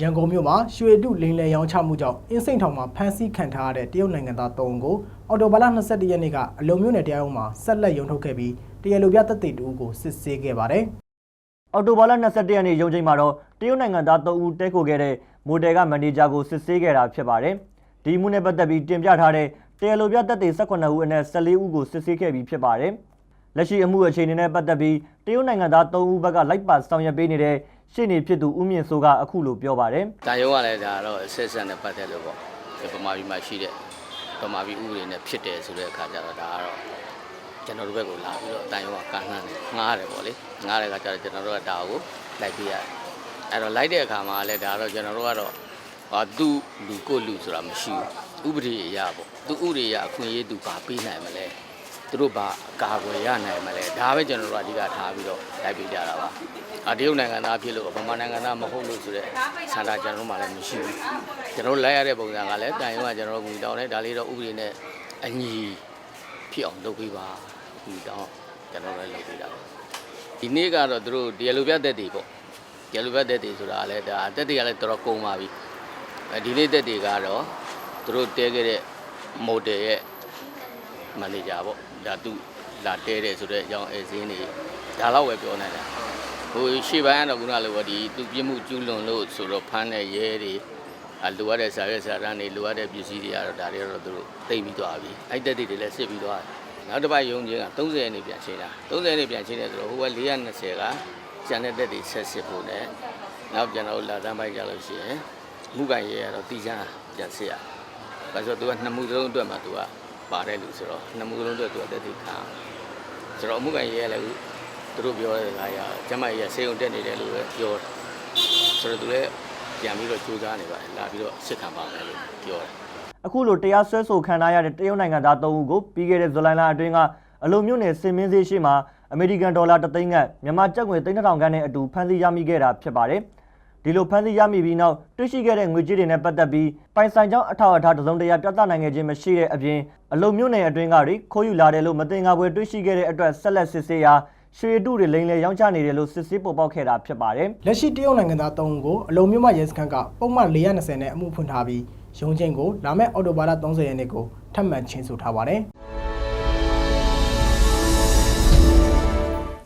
ရန်ကုန်မြို့မှာရွှေတုလိန်လယ်ရောင်းချမှုကြောင့်အင်းစိန်ထောင်မှာဖမ်းဆီးခံထားရတဲ့တရုတ်နိုင်ငံသား၃ဦးကိုအော်တိုဘာလ22ရက်နေ့ကအလုံမြို့နယ်တရားရုံးမှာဆက်လက်ရုံထုတ်ခဲ့ပြီးတရားလိုပြသက်သေတူကိုစစ်ဆေးခဲ့ပါတယ်အော်တိုဘာလ22ရက်နေ့ရုံးချိန်မှာတော့တရုတ်နိုင်ငံသား3ဦးတဲခိုခဲ့တဲ့မိုတယ်ကမန်နေဂျာကိုစစ်ဆေးခဲ့တာဖြစ်ပါတယ်။ဒီမှုနဲ့ပတ်သက်ပြီးတင်ပြထားတဲ့တရားလိုပြသက်သေ18ဦးအနက်14ဦးကိုစစ်ဆေးခဲ့ပြီးဖြစ်ပါတယ်။လက်ရှိအမှုအခြေအနေနဲ့ပတ်သက်ပြီးတရုတ်နိုင်ငံသား3ဦးဘက်ကလိုက်ပါဆောင်ရွက်ပေးနေတဲ့ ရှေ့နေဖြစ်သူဦးမြင့်စိုးကအခုလိုပြောပါတယ်။တာယုံကလည်းဒါတော့ဆက်ဆက်နဲ့ပတ်သက်လို့ပေါ့ဒီပမာပြည်မှာရှိတဲ့ပမာပြည်ဥပဒေနဲ့ဖြစ်တယ်ဆိုတဲ့အခါကျတော့ဒါကတော့ကျွန်တော်တို့ဘက်ကိုလာပြီးတော့တာယုံကကန့်နှံ့တယ်ငားတယ်ပေါ့လေငားတဲ့အခါကျတော့ကျွန်တော်တို့ကဒါကိုလိုက်ပေးရတယ်အဲ့တော့လိုက်တဲ့အခါမှာလည်းဒါတော့ကျွန်တော်တို့ကတော့ဟာသူ့လူကိုလူဆိုတာမရှိဘူးဥပဒေအရပေါ့သူဥပဒေအရအခွင့်အရေးသူပါပေးနိုင်မလဲ သူတို့ဘာအကာအကွယ်ရနိုင်မလဲဒါပဲကျွန်တော်တို့အဓိကထားပြီးတော့လိုက်ပေးကြတာပါအတရုတ်နိုင်ငံသားဖြစ်လို့ဗမာနိုင်ငံသားမဟုတ်လို့ဆိုတဲ့ဆန္ဒကျွန်တော်တို့မှလည်းမရှိဘူးကျွန်တော်တို့လိုက်ရတဲ့ပုံစံကလည်းတန်ရုံကကျွန်တော်တို့ကူတောင်းတယ်ဒါလေးတော့ဥပဒေနဲ့အညီဖြစ်အောင်လုပ်ပေးပါကူတောင်းကျွန်တော်လည်းလုပ်ပေးတာပါဒီနေ့ကတော့သူတို့ဒီလိုပြသက်တွေပေါ့ဒီလိုပြသက်တွေဆိုတာလည်းဒါတက်တွေကလည်းတော်တော်ကုန်ပါပြီအဲဒီနေ့တက်တွေကတော့သူတို့တဲခဲ့တဲ့မိုတယ်ရဲ့ မန်နေဂျာပေါ့ဒါသူလာတဲတယ်ဆိုတော့ရောင်းအဲစင်းနေဒါတော့ပဲပြောနေတာဟိုရှေ့ပိုင်းကတော့ခုနလိုပေါ့ဒီသူပြစ်မှုကျူးလွန်လို့ဆိုတော့ဖမ်းတဲ့ရဲတွေအလိုရတဲ့စာရွက်စာတမ်းတွေလိုရတဲ့ပစ္စည်းတွေကတော့ဒါတွေကတော့သူတို့သိမ့်ပြီးသွားပြီအဲ့တက်တွေလည်းစစ်ပြီးသွားတယ်နောက်တစ်ပတ်ရုံချင်းက30ရက်နေပြန်ချင်းတာ30ရက်နေပြန်ချင်းတယ်ဆိုတော့ဟိုက420ကကျန်တဲ့တက်တွေဆက်စစ်ဖို့ ਨੇ နောက်ကျွန်တော်တို့လာတန်းပိုက်ကြလို့ရှိရင်မှုကန်ရဲကတော့တီချမ်းပြန်စစ်ရဘာလို့ဆိုတော့သူကနှစ်မှုစလုံးအတွက်မှသူက ပါတဲ့လူဆိုတော့နှစ်မှုလုံးအတွက်သူအသက်သိခံအောင်ဆိုတော့အမှုကန်ရေးရလည်းသူတို့ပြောတဲ့ကားရကျမကြီးကစေုံတက်နေတယ်လို့ပဲပြောတယ်ဆိုတော့သူလည်းပြန်ပြီးတော့ကြိုးစားနေပါတယ်လာပြီးတော့စစ်ခံပါမယ်လို့ပြောတယ်အခုလိုတရားစွဲဆိုခံထားရတဲ့တရုတ်နိုင်ငံသား3ဦးကိုပြီးခဲ့တဲ့ဇူလိုင်လအတွင်းကအလုံမြို့နယ်စင်မင်းစေးရှိမှာအမေရိကန်ဒေါ်လာ3သိန်းကမြန်မာကျပ်ငွေ3000ခန်းနဲ့အတူဖမ်းဆီးရမိခဲ့တာဖြစ်ပါတယ်။ ဒီလိုဖမ်းဆီးရမိပြီးနောက်တွေ့ရှိခဲ့တဲ့ငွေကြေးတွေနဲ့ပတ်သက်ပြီးပိုင်ဆိုင်ကြောင်းအထောက်အထားတစ်စုံတစ်ရာပြသနိုင်ခဲ့ခြင်းမရှိတဲ့အပြင်အလုံမြို့နယ်အတွင်းကတွေခိုးယူလာတယ်လို့မတင်ငါပွဲတွေ့ရှိခဲ့တဲ့အတွက်ဆက်လက်စစ်ဆေးရာရွှေတုတွေလိမ်လည်ရောင်းချနေတယ်လို့စစ်ဆေးပေါ်ပေါက်ခဲ့တာဖြစ်ပါတယ်။လက်ရှိတရုတ်နိုင်ငံသား၃ဦးကိုအလုံမြို့မရဲစခန်းကပုံမှန်420နဲ့အမှုဖွင့်ထားပြီးရုံးချင်းကိုလာမယ့်အော်တိုဘာလ30ရက်နေ့ကိုထပ်မံချင်းဆိုထားပါတယ်